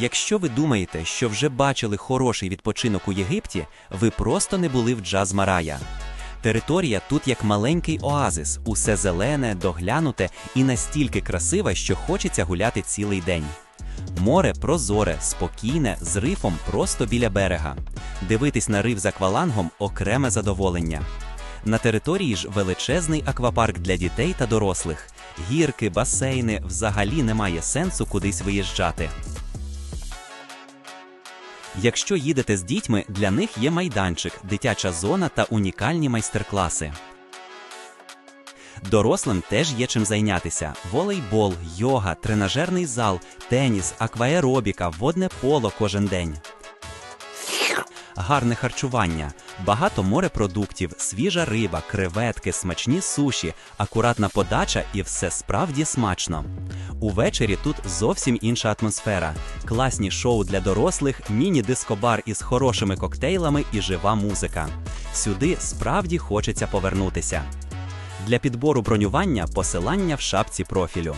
Якщо ви думаєте, що вже бачили хороший відпочинок у Єгипті, ви просто не були в Джаз Марая. Територія тут як маленький оазис, усе зелене, доглянуте і настільки красиве, що хочеться гуляти цілий день. Море прозоре, спокійне, з рифом просто біля берега. Дивитись на риф з аквалангом окреме задоволення. На території ж величезний аквапарк для дітей та дорослих. Гірки, басейни взагалі немає сенсу кудись виїжджати. Якщо їдете з дітьми, для них є майданчик, дитяча зона та унікальні майстер-класи. Дорослим теж є чим зайнятися: волейбол, йога, тренажерний зал, теніс, акваеробіка, водне поло кожен день. Гарне харчування, багато морепродуктів, свіжа риба, креветки, смачні суші, акуратна подача і все справді смачно. Увечері тут зовсім інша атмосфера. Класні шоу для дорослих, міні-дискобар із хорошими коктейлами і жива музика. Сюди справді хочеться повернутися. Для підбору бронювання посилання в шапці профілю.